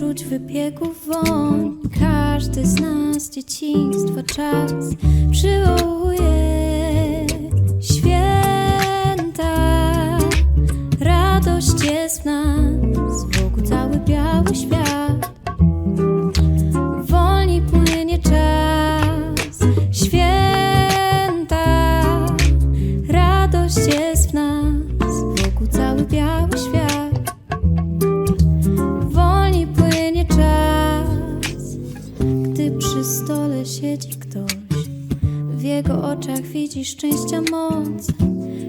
czuć wypieków woń Każdy z nas dzieciństwa czas Przywołuje Święta Radość jest w nas, wokół cały biały świat. Wolni płynie czas, święta. Radość jest w nas, W jego oczach widzisz szczęścia moc.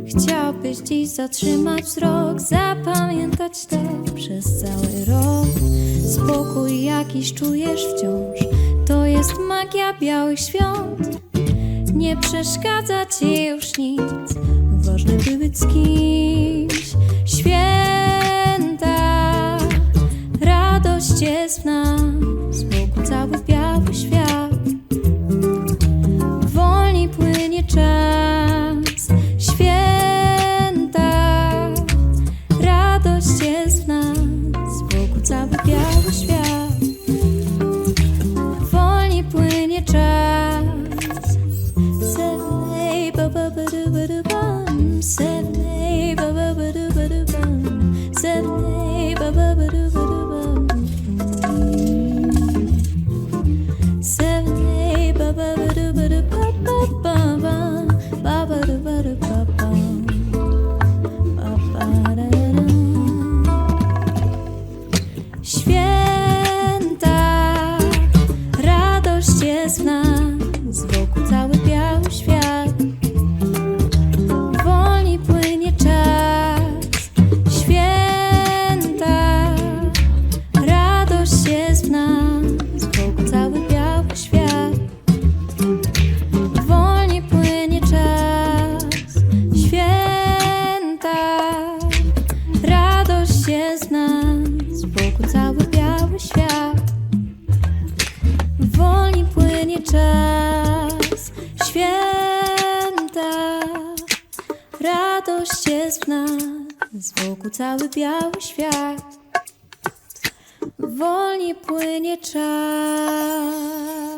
Chciałbyś dziś zatrzymać wzrok, zapamiętać to przez cały rok. Spokój jakiś czujesz wciąż, to jest magia białych świąt. Nie przeszkadza ci już nic, ważne by być z kimś. Święta, radość jest w nas, wokół cały biały świat. Czas, święta. Radość jest w nas, wokół cały biały świat. Wolni płynie czas. Seven, eight, ba, ba, ba, do, ba, do, bum. Seven, eight, ba, ba, ba, ba, do, bum. Seven, eight, ba, ba, ba, do, ba, do, bum. Seven, eight, ba ba ba ba ba jest w nas, wokół cały biały świat. Wolni płynie czas, święta Radość jest w nas, wokół cały biały świat. Wolni płynie czas, święta. Radość jest w nas, wokół cały biały świat. Płynie czas, święta. Radość jest w nas, wokół cały biały świat. Wolni płynie czas.